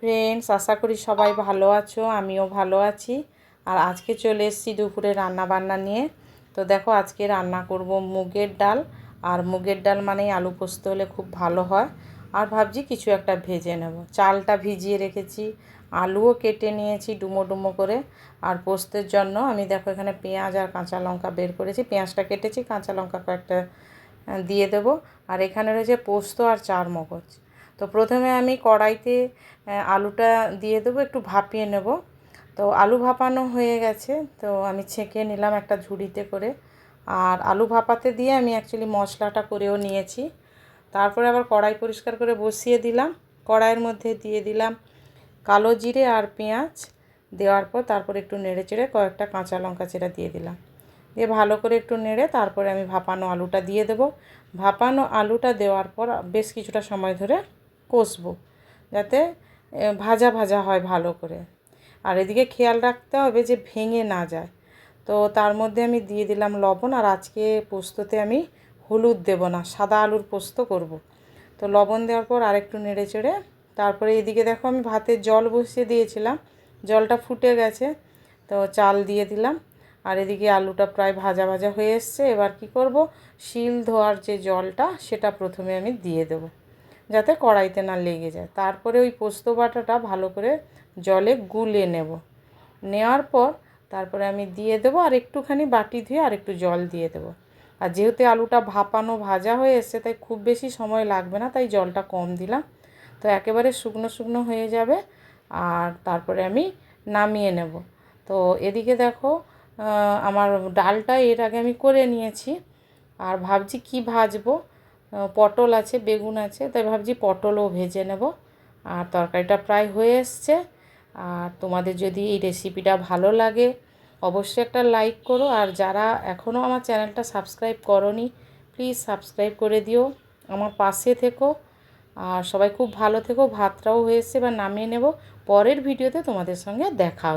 Friends আশা করি সবাই ভালো আছো, আমিও ভালো আছি। আর আজকে চলে এসেছি দুপুরে রান্না বান্না নিয়ে। তো দেখো, আজকে রান্না করব মুগের ডাল। আর মুগের ডাল মানেই আলু পোস্ত হলে খুব ভালো হয়। আর ভাবছি কিছু একটা ভেজে নেব। চালটা ভিজিয়ে রেখেছি, আলুও কেটে নিয়েছি ডুমো ডুমো করে। আর পোস্তের জন্য আমি দেখো, এখানে পেঁয়াজ আর কাঁচা লঙ্কা বের করেছি। পেঁয়াজটা কেটেছি, কাঁচা লঙ্কা কয়েকটা দিয়ে দেবো। আর এখানে রয়েছে পোস্ত আর চার মগজ। তো প্রথমে আমি কড়াইতে আলুটা দিয়ে দেবো, একটু ভাপিয়ে নেব। তো আলু ভাপানো হয়ে গেছে, তো আমি ছেঁকে নিলাম একটা ঝুড়িতে করে। আর আলু ভাপাতে দিয়ে আমি অ্যাকচুয়ালি মশলাটা করেও নিয়েছি। তারপরে আবার কড়াই পরিষ্কার করে বসিয়ে দিলাম। কড়াইয়ের মধ্যে দিয়ে দিলাম কালো জিরে আর পেঁয়াজ। দেওয়ার পর তারপরে একটু নেড়ে চেড়ে কয়েকটা কাঁচা লঙ্কা চেরা দিয়ে দিলাম। দিয়ে ভালো করে একটু নেড়ে তারপরে আমি ভাপানো আলুটা দিয়ে দেবো। ভাপানো আলুটা দেওয়ার পর বেশ কিছুটা সময় ধরে কষবো যাতে ভাজা ভাজা হয় ভালো করে। আর এদিকে খেয়াল রাখতে হবে যে ভেঙে না যায়। তো তার মধ্যে আমি দিয়ে দিলাম লবণ আর আজকে পোস্ততে আমি হলুদ দেব না, সাদা আলুর পোস্ত করব। তো লবণ দেওয়ার পর আরেকটু নেড়ে চেড়ে, তারপরে এদিকে দেখো আমি ভাতের জল বসিয়ে দিয়েছিলাম, জলটা ফুটে গেছে, তো চাল দিয়ে দিলাম। আর এদিকে আলুটা প্রায় ভাজা ভাজা হয়ে এসছে, এবার কি করব? শিল ধোয়ার যে জলটা, সেটা প্রথমে আমি দিয়ে দেবো। যাতে কড়াইতে না লেগে যায়। তারপরে ওই পোস্ত বাটাটা ভালো করে জলে গুলে নেব। নেওয়ার পর তারপরে আমি দিয়ে দেবো আর একটুখানি বাটি ধুয়ে আর একটু জল দিয়ে দেবো। আর যেহেতু আলুটা ভাপানো ভাজা হয়ে এসছে, তাই খুব বেশি সময় লাগবে না, তাই জলটা কম দিলাম। তো একেবারে শুকনো শুকনো হয়ে যাবে আর তারপরে আমি নামিয়ে নেব। তো এদিকে দেখো আমার ডালটা এর আগে আমি করে নিয়েছি। আর ভাবছি কি ভাজবো? পটল আছে, বেগুন আছে, তাই ভাবছি পটলও ভেজে নেব। আর তরকারিটা প্রায় হয়ে এসছে। আর তোমাদের যদি এই রেসিপিটা ভালো লাগে, অবশ্যই একটা লাইক করো। আর যারা এখনও আমার চ্যানেলটা সাবস্ক্রাইব করনি প্লিজ সাবস্ক্রাইব করে দিও। আমার পাশে থেকো। আর সবাই খুব ভালো থেকো। ভাতটাও হয়ে এসছে, এবার নামিয়ে নেব। পরের ভিডিওতে তোমাদের সঙ্গে দেখা।